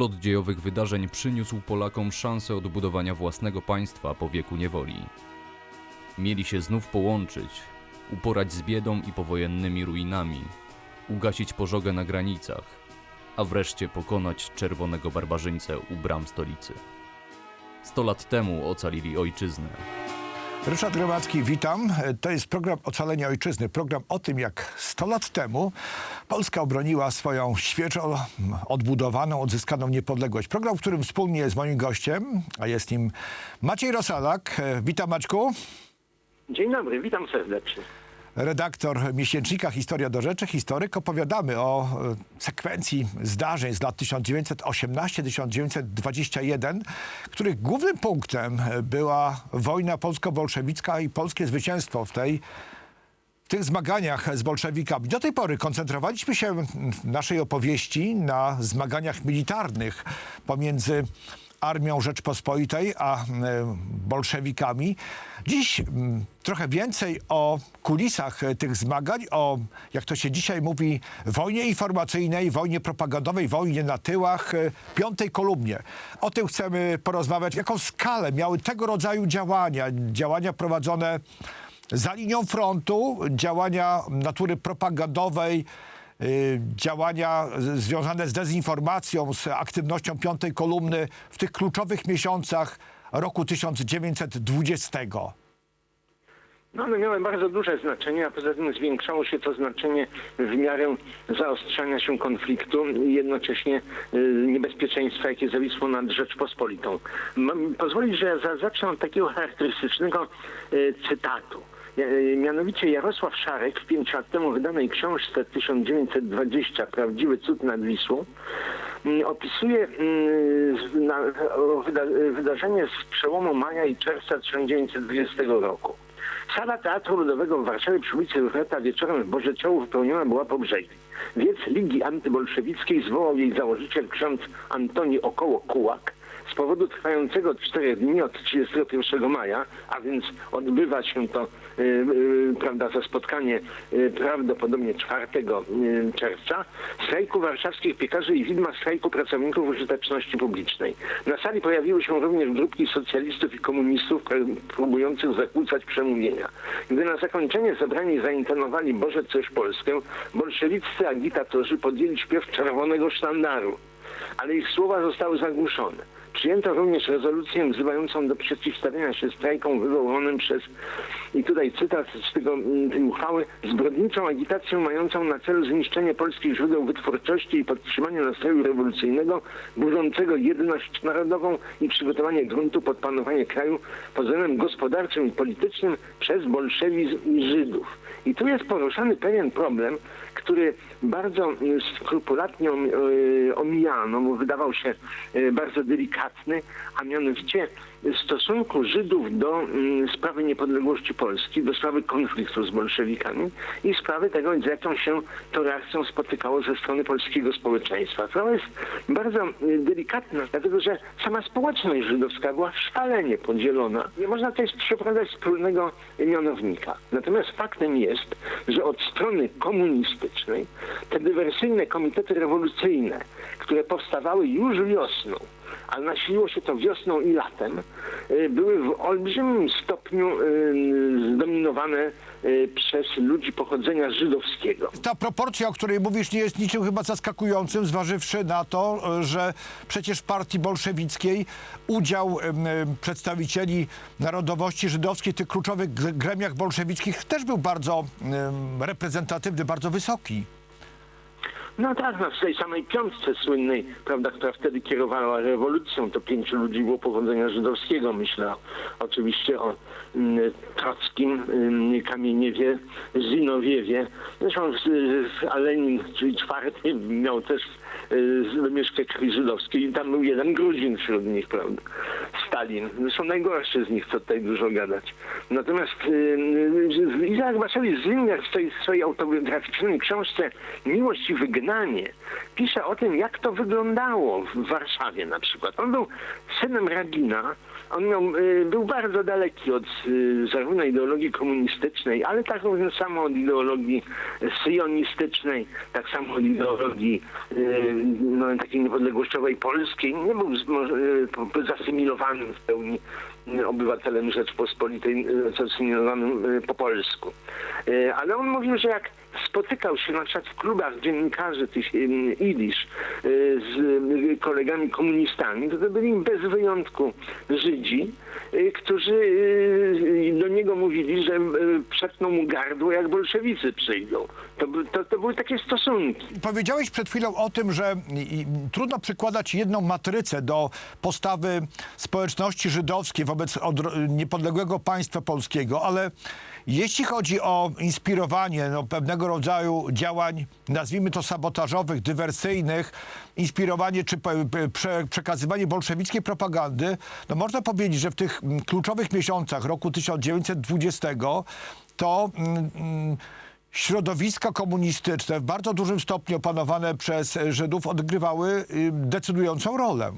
Splot dziejowych wydarzeń przyniósł Polakom szansę odbudowania własnego państwa po wieku niewoli. Mieli się znów połączyć, uporać z biedą i powojennymi ruinami, ugasić pożogę na granicach, a wreszcie pokonać czerwonego barbarzyńcę u bram stolicy. Sto lat temu ocalili ojczyznę. Ryszard Gromacki, witam. To jest program Ocalenia Ojczyzny. Program o tym, jak 100 lat temu Polska obroniła swoją świeżo odbudowaną, odzyskaną niepodległość. Program, w którym wspólnie z moim gościem, a jest nim Maciej Rosalak. Witam Maćku. Dzień dobry, witam serdecznie. Redaktor miesięcznika Historia do Rzeczy, historyk. Opowiadamy o e, sekwencji zdarzeń z lat 1918-1921, których głównym punktem była wojna polsko-bolszewicka i polskie zwycięstwo w tej w tych zmaganiach z bolszewikami. Do tej pory koncentrowaliśmy się w naszej opowieści na zmaganiach militarnych pomiędzy Armią Rzeczpospolitej a e, bolszewikami. Dziś trochę więcej o kulisach e, tych zmagań, o, jak to się dzisiaj mówi, wojnie informacyjnej, wojnie propagandowej, wojnie na tyłach, e, piątej kolumnie. O tym chcemy porozmawiać, jaką skalę miały tego rodzaju działania, działania prowadzone za linią frontu, działania natury propagandowej, działania z- związane z dezinformacją, z aktywnością piątej kolumny w tych kluczowych miesiącach roku 1920. No one miały bardzo duże znaczenie, a poza tym zwiększało się to znaczenie w miarę zaostrzania się konfliktu i jednocześnie y, niebezpieczeństwa, jakie zawisło nad Rzeczpospolitą. Mam pozwolić, że ja za- zacznę od takiego charakterystycznego y, cytatu. Y, Mianowicie Jarosław Szarek w pięć lat temu wydanej książce 1920 Prawdziwy cud nad Wisłą mm, opisuje mm, wydarzenie z przełomu maja i czerwca 1920 roku. Sala Teatru Ludowego w Warszawie przy ulicy Rufeta wieczorem w Boże Ciało wypełniona była po brzegi. Wiec Ligi Antybolszewickiej zwołał jej założyciel ksiądz Antoni Około-Kułak. Z powodu trwającego od czterech dni od 31 maja, a więc odbywa się to y, y, prawda, za spotkanie y, prawdopodobnie 4 y, czerwca, strajku warszawskich piekarzy i widma strajku pracowników użyteczności publicznej. Na sali pojawiły się również grupki socjalistów i komunistów pró- próbujących zakłócać przemówienia. Gdy na zakończenie zebrani zaintonowali Boże coś Polskę, bolszewiccy agitatorzy podjęli śpiew czerwonego sztandaru ale ich słowa zostały zagłuszone. Przyjęto również rezolucję wzywającą do przeciwstawienia się strajkom wywołanym przez, i tutaj cytat z tego, mm, tej uchwały, zbrodniczą agitacją mającą na celu zniszczenie polskich źródeł wytwórczości i podtrzymanie nastroju rewolucyjnego, burzącego jedność narodową i przygotowanie gruntu pod panowanie kraju względem gospodarczym i politycznym przez bolszewizm i Żydów. I tu jest poruszany pewien problem, który bardzo y, skrupulatnie om- y, omijano, bo wydawał się y, bardzo delikatny, a mianowicie stosunku Żydów do mm, sprawy niepodległości Polski, do sprawy konfliktu z bolszewikami i sprawy tego, z jaką się to reakcją spotykało ze strony polskiego społeczeństwa. To jest bardzo y, delikatne, dlatego że sama społeczność żydowska była szalenie podzielona. Nie można też przeprowadzać wspólnego mianownika. Natomiast faktem jest, że od strony komunistycznej te dywersyjne komitety rewolucyjne, które powstawały już wiosną, ale nasiliło się to wiosną i latem, y, były w olbrzymim stopniu y, zdominowane y, przez ludzi pochodzenia żydowskiego. Ta proporcja, o której mówisz, nie jest niczym chyba zaskakującym, zważywszy na to, e, że przecież w partii bolszewickiej udział przedstawicieli narodowości żydowskiej w tych kluczowych gre- gremiach bolszewickich też był bardzo reprezentatywny, bardzo wysoki. No tak, no w tej samej piątce słynnej, prawda, która wtedy kierowała rewolucją, to pięciu ludzi było pochodzenia żydowskiego. Myślę oczywiście o mm, Trockim, mm, Kamieniewie, Zinowiewie. Zresztą y, a Lenin, czyli czwarty, miał też wymieszkę krwi żydowskiej i tam był jeden Gruzin wśród nich, prawda, Stalin. Zresztą najgorszy z nich, co tutaj dużo gadać. Natomiast y, y, Izaak Bashevis Zwingler w tej swojej autobiograficznej książce Miłość i wygnanie Pisze o tym, jak to wyglądało w Warszawie na przykład. On był synem rabina, on miał, y, był bardzo daleki od y, zarówno ideologii komunistycznej, ale tak samo od ideologii syjonistycznej, tak samo od ideologii y, no, takiej niepodległościowej polskiej. Nie był zasymilowanym w pełni obywatelem Rzeczpospolitej, zasymilowanym po polsku. Ale on mówił, że jak spotykał się na przykład w klubach dziennikarzy tych Idisz y, z y, kolegami komunistami, to, to byli bez wyjątku Żydzi, y, którzy do niego mówili, że przetną mu gardło, jak bolszewicy przyjdą. To, to, to były takie stosunki. Powiedziałeś przed chwilą o tym, że i, i, trudno przykładać jedną matrycę do postawy społeczności żydowskiej wobec niepodległego państwa polskiego, ale jeśli chodzi o inspirowanie no, pewnego rodzaju działań, nazwijmy to sabotażowych, dywersyjnych, inspirowanie czy prze, przekazywanie bolszewickiej propagandy, no można powiedzieć, że w tych mm, kluczowych miesiącach roku 1920 to mm, mm, środowiska komunistyczne w bardzo dużym stopniu opanowane przez Żydów odgrywały y, decydującą rolę.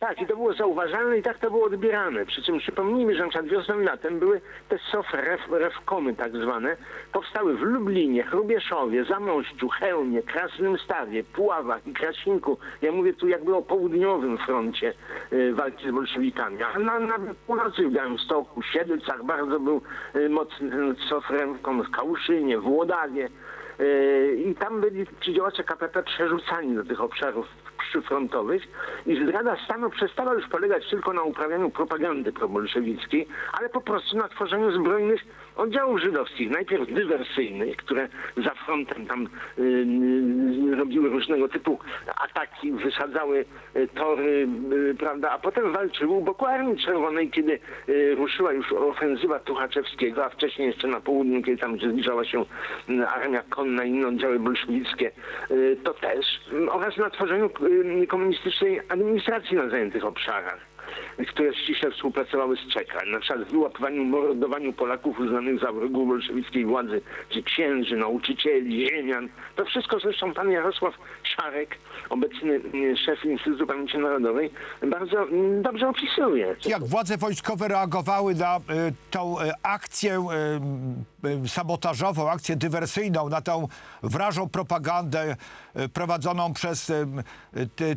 Tak, i to było zauważalne i tak to było odbierane. Przy czym przypomnijmy, że na przykład wiosną latem były te SOF ref, refkomy tak zwane. Powstały w Lublinie, Hrubieszowie, Zamościu, Chełmie, Krasnym Stawie, Puławach i Krasinku. Ja mówię tu jakby o południowym froncie y, walki z bolszewikami. A na, na północy w Białymstoku, Siedlcach bardzo był y, mocny ten SOF refkom, w Kałuszynie, w Łodawie. Y, I tam byli ci działacze KPP przerzucani do tych obszarów przyfrontowych i zdrada stanu przestała już polegać tylko na uprawianiu propagandy probolszewickiej, ale po prostu na tworzeniu zbrojnych oddziałów żydowskich, najpierw dywersyjnych, które za frontem tam y, y, robiły różnego typu ataki, wysadzały y, tory, y, prawda, a potem walczyły u boku Armii Czerwonej, kiedy ruszyła już ofensywa Tuchaczewskiego, a wcześniej jeszcze na południu, kiedy tam zbliżała się armia konna i inne oddziały bolszewiczkie, y, to też, oraz na tworzeniu komunistycznej administracji na zajętych obszarach które ściśle współpracowały z Czeka. Na przykład w wyłapywaniu, mordowaniu Polaków uznanych za wrogów bolszewickiej władzy, czy księży, nauczycieli, ziemian. To wszystko zresztą pan Jarosław Szarek, obecny mm, szef Instytutu Pamięci Narodowej, bardzo dobrze opisuje. Jak władze wojskowe reagowały na y, tą y, akcję sabotażową, akcję dywersyjną, na tą wrażą propagandę prowadzoną przez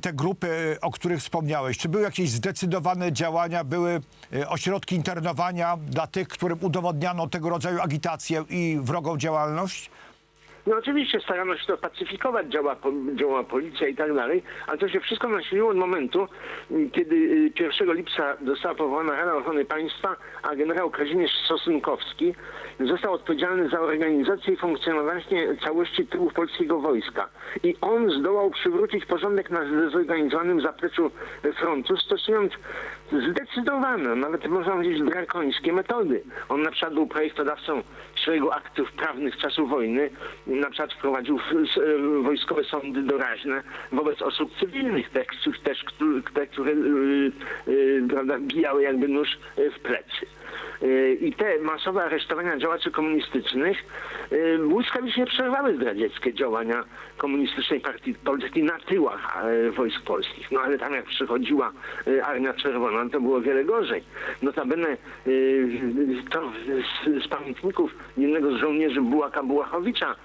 te, grupy, o których wspomniałeś? Czy były jakieś zdecydowane działania, były y, ośrodki internowania dla tych, którym udowodniano tego rodzaju agitację i wrogą działalność? No oczywiście starano się to pacyfikować, działa, działa policja i tak dalej, ale to się wszystko nasiliło od momentu, kiedy y, 1 lipca została powołana Rada Ochrony Państwa, a generał Kazimierz Sosynkowski został odpowiedzialny za organizację i funkcjonowanie całości tyłów polskiego wojska. I on zdołał przywrócić porządek na zdezorganizowanym zapleczu frontu, stosując zdecydowane, nawet można powiedzieć drakońskie metody. On na przykład był projektodawcą szeregu aktów prawnych z czasów wojny, na przykład wprowadził e, wojskowe sądy doraźne wobec osób cywilnych, te, któ- też, te które y, y, prawda, bijały jakby nóż y, w plecy. Y, I te masowe aresztowania działaczy komunistycznych błyskawicznie przerwały zdradzieckie działania komunistycznej partii polskiej na tyłach e, wojsk polskich. No ale tam jak przychodziła Armia Czerwona, to było wiele gorzej. Notabene to z, z pamiętników jednego z żołnierzy Bułaka Bułachowicza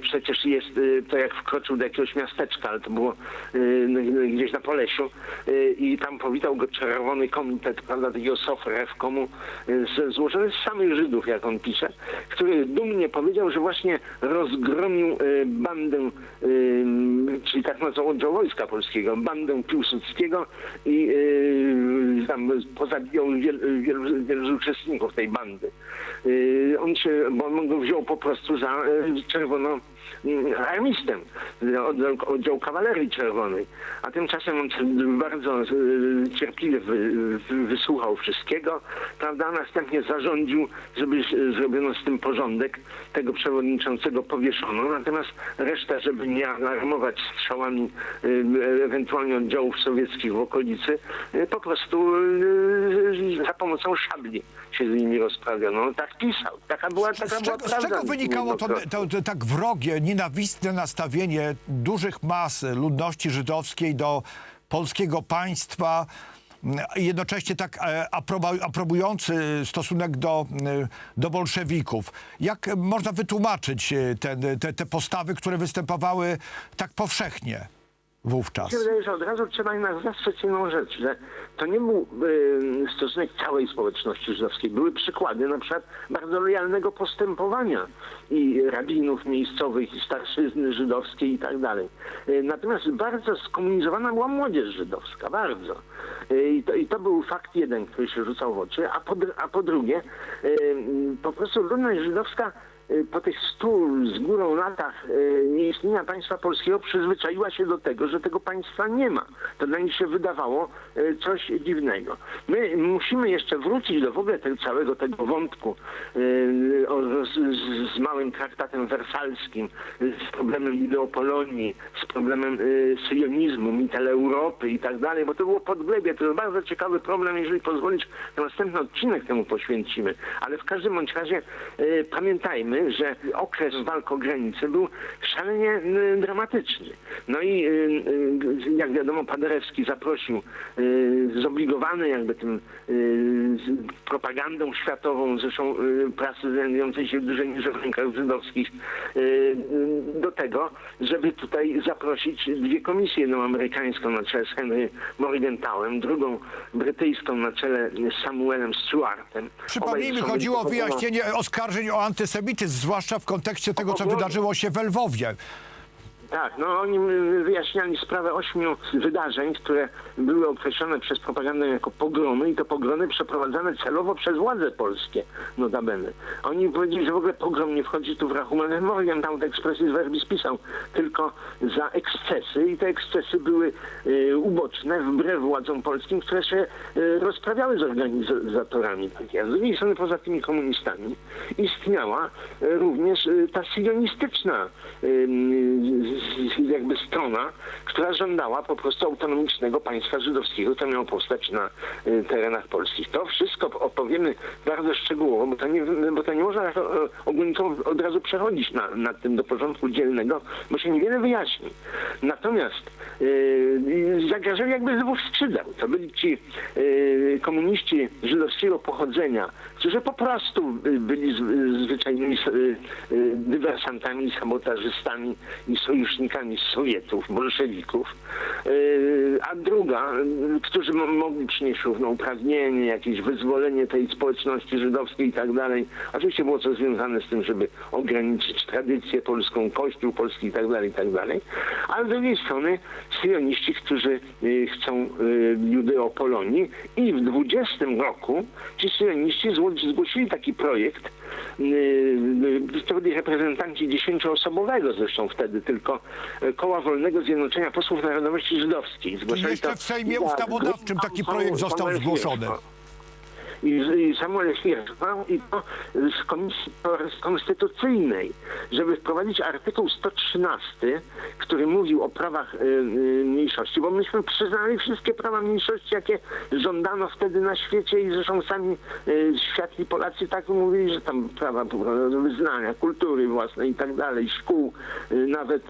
przecież jest y, to jak wkroczył do jakiegoś miasteczka, ale to było y, no, gdzieś na Polesiu y, i tam powitał go czerwony komitet, prawda, takiego SOFREF, komu y, z, złożony z samych Żydów, jak on pisze, który dumnie powiedział, że właśnie rozgromił y, bandę, y, czyli tak nazwał oddział Wojska Polskiego, bandę Piłsudskiego i y, tam pozabijał wiel, wielu, wielu z uczestników tej bandy. Y, on się, bo on go wziął po prostu za y, no. Mm, armistem, oddział, oddział kawalerii czerwonej. A tymczasem on bardzo y, cierpliwie wy, wy, wysłuchał wszystkiego, prawda? Następnie zarządził, żeby zrobiono z tym porządek. Tego przewodniczącego powieszono, natomiast reszta, żeby nie alarmować strzałami y, ewentualnie oddziałów sowieckich w okolicy, y, po prostu za pomocą szabli się z nimi rozprawiano. No, tak pisał. Taka była, taka Z była czego, z prawda. czego wynikało to, to, to tak wrogie, nienawistne nastawienie dużych mas ludności żydowskiej do polskiego państwa jednocześnie tak e, aprobujący stosunek do, e, do bolszewików? Jak można wytłumaczyć e, te, te postawy, które występowały tak powszechnie wówczas? Wydaje, że od razu trzeba jednak zastrzec jedną rzecz, że to nie był y, stosunek całej społeczności żydowskiej. Były przykłady na przykład bardzo lojalnego postępowania i rabinów miejscowych, i starszyzny żydowskiej i tak dalej. Y, Natomiast bardzo skomunizowana była młodzież żydowska, bardzo. Y, I to, I to był fakt jeden, który się rzucał w oczy, a po, a po drugie y, po prostu ludność żydowska po tych stu z górą latach y, nieistnienia państwa polskiego przyzwyczaiła się do tego, że tego państwa nie ma. To dla nich się wydawało y, coś dziwnego. My musimy jeszcze wrócić do w ogóle tego całego tego wątku y, z, z, małym traktatem wersalskim, y, z problemem ideopolonii, z problemem y, syjonizmu, mitel Europy i tak dalej, bo to było podglebie. To jest bardzo ciekawy problem, jeżeli pozwolisz, to następny odcinek temu poświęcimy. Ale w każdym bądź razie y, pamiętajmy, że okres walk o granice był szalenie y, dramatyczny. No i y, y, jak wiadomo, Paderewski zaprosił zobligowany jakby tym propagandą światową, zresztą prasy znajdującej się w dużej mierze w rękach żydowskich, do tego, żeby tutaj zaprosić dwie komisje, jedną amerykańską na czele z Henry Morgenthalem, drugą brytyjską na czele z Samuelem Stewartem. Przypomnijmy, chodziło o wyjaśnienie oskarżeń o antysemityzm, zwłaszcza w kontekście tego, co wydarzyło się w Lwowie. Tak, no oni wyjaśniali sprawę ośmiu wydarzeń, które były określone przez propagandę jako pogromy i to pogromy przeprowadzane celowo przez władze polskie, notabene. Oni powiedzieli, że w ogóle pogrom nie wchodzi tu w rachunek. Morgan tam te ekspresy z verbis pisał, tylko za ekscesy i te ekscesy były y, uboczne wbrew władzom polskim, które się y, rozprawiały z organizatorami. A z drugiej strony poza tymi komunistami istniała y, również y, ta sionistyczna y, jakby strona, która żądała po prostu autonomicznego państwa żydowskiego, to miało powstać na y, terenach polskich. To wszystko opowiemy bardzo szczegółowo, bo to nie, bo to nie można tak, e, ogólnikowo od razu przechodzić na, nad tym do porządku dzielnego, bo się niewiele wyjaśni. Natomiast yy, zagrażali jakby z dwóch skrzydeł. To byli ci yy, komuniści żydowskiego pochodzenia, którzy po prostu y, byli z, zwyczajnymi y, y, dywersantami, sabotażystami i sojusznikami Sowietów, bolszewików, a druga, y, którzy mo- mogli przynieść równouprawnienie, jakieś wyzwolenie tej społeczności żydowskiej i tak dalej. Oczywiście było to związane z tym, żeby ograniczyć tradycję polską, kościół polski i tak dalej, i tak dalej. A z drugiej strony syjoniści, którzy y, chcą y, Judeopolonii i w 20 roku ci syjoniści zło- zgłosili taki projekt, y, y, reprezentanci dziesięcioosobowego zresztą wtedy tylko y, Koła Wolnego Zjednoczenia Posłów Narodowości Żydowskiej. Zgłaszali jeszcze to w Sejmie Ustawodawczym taki projekt został zgłoszony. I, i Samuel Hirschman i to z Komisji Konstytucyjnej, żeby wprowadzić artykuł 113, który mówił o prawach y, y, mniejszości, bo myśmy przyznali wszystkie prawa mniejszości, jakie żądano wtedy na świecie i zresztą sami y, światli Polacy tak mówili, że tam prawa wyznania, kultury własnej i tak dalej, szkół, nawet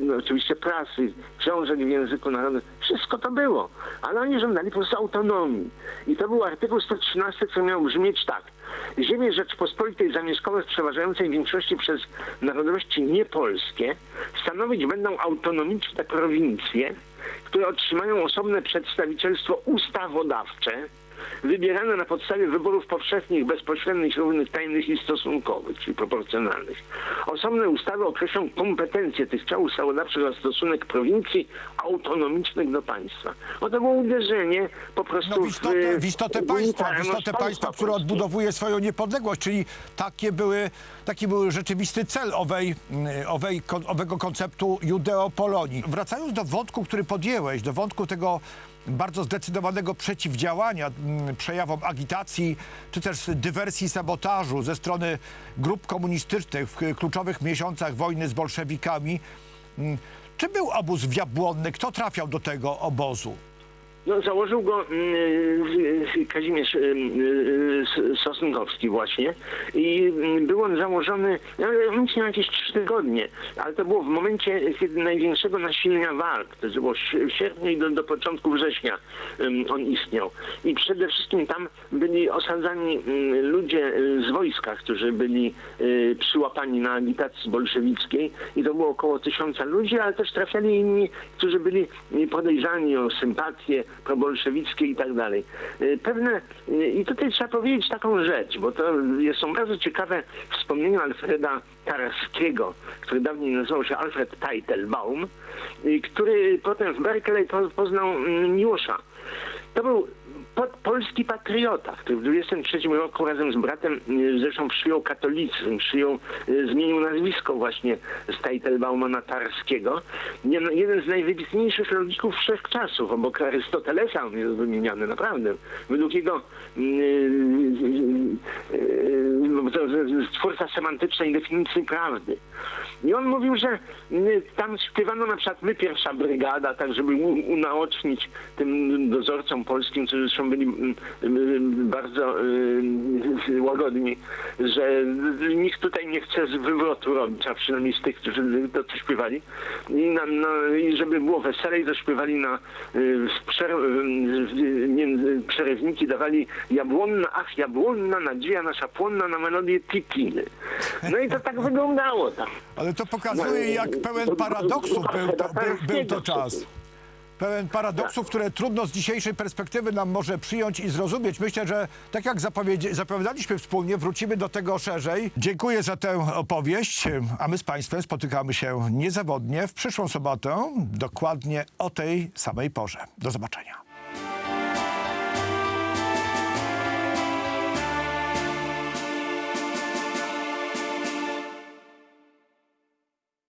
no, oczywiście prasy, książek w języku narodowym, wszystko to było, ale oni żądali po prostu autonomii. I to był artykuł 113, który miał brzmieć tak. Ziemie Rzeczpospolitej zamieszkałe w przeważającej większości przez narodowości niepolskie stanowić będą autonomiczne prowincje, które otrzymają osobne przedstawicielstwo ustawodawcze, wybierane na podstawie wyborów powszechnych, bezpośrednich, równych, tajnych i stosunkowych, czyli proporcjonalnych. Osobne ustawy określą kompetencje tych ciał ustawodawczych oraz stosunek prowincji autonomicznych do państwa. O to było uderzenie po prostu No w istotę, w istotę państwa, w istotę państwa, które odbudowuje swoją niepodległość, czyli takie były, taki był rzeczywisty cel owej, mm, owej, owego konceptu Judeopolonii. Wracając do wątku, który podjęłeś, do wątku tego bardzo zdecydowanego przeciwdziałania mm, przejawom agitacji, czy też dywersji, sabotażu ze strony grup komunistycznych w kluczowych miesiącach wojny z bolszewikami, mm, Czy był obóz w Jabłonny? Kto trafiał do tego obozu? No, założył go mm, Kazimierz mm, S- Sosnkowski właśnie. I mm, był on założony, no, myślę, na jakieś trzy tygodnie, ale to było w momencie największego nasilenia walk, to było w sierpniu do, do początku września on istniał. I przede wszystkim tam byli osadzani mm, ludzie y, z wojska, którzy byli y, przyłapani na agitacji bolszewickiej. I to było około tysiąca ludzi, ale też trafiali inni, którzy byli y, podejrzani o sympatie probolszewickie i tak dalej. Y, Pewne, y, i tutaj trzeba powiedzieć taką rzecz, bo to są bardzo ciekawe wspomnienia Alfreda Tarskiego, który dawniej nazywał się Alfred Teitelbaum, y, który potem w Berkeley po- poznał mm, Miłosza. To był polski patriota, który w 23 roku razem z bratem y, zresztą przyjął katolicyzm, przyjął, y, zmienił nazwisko właśnie z Teitelbauma Tarskiego. No, jeden z najwybitniejszych logików wszechczasów, obok Arystotelesa on jest wymieniany, naprawdę. Według jego y, twórca semantycznej definicji prawdy. I on mówił, że tam śpiewano na przykład my pierwsza brygada, tak żeby unaocznić tym dozorcom polskim, którzy zresztą byli mm, mm, bardzo y, łagodni, że nikt tutaj nie chce z wywrotu robić, a przynajmniej z tych, którzy to, to śpiewali. I, na, na, I żeby było weselej, to śpiewali na y, przer, y, między, przerywniki dawali jabłonna, ach jabłonna, nadzieja nasza płonna na melodię Titiny. No i to tak wyglądało tam. Ale to pokazuje, jak pełen paradoksów był to, był, był to czas. Pełen paradoksów, które trudno z dzisiejszej perspektywy nam może przyjąć i zrozumieć. Myślę, że tak jak zapowiadaliśmy wspólnie, wrócimy do tego szerzej. Dziękuję za tę opowieść, a my z Państwem spotykamy się niezawodnie w przyszłą sobotę, dokładnie o tej samej porze. Do zobaczenia.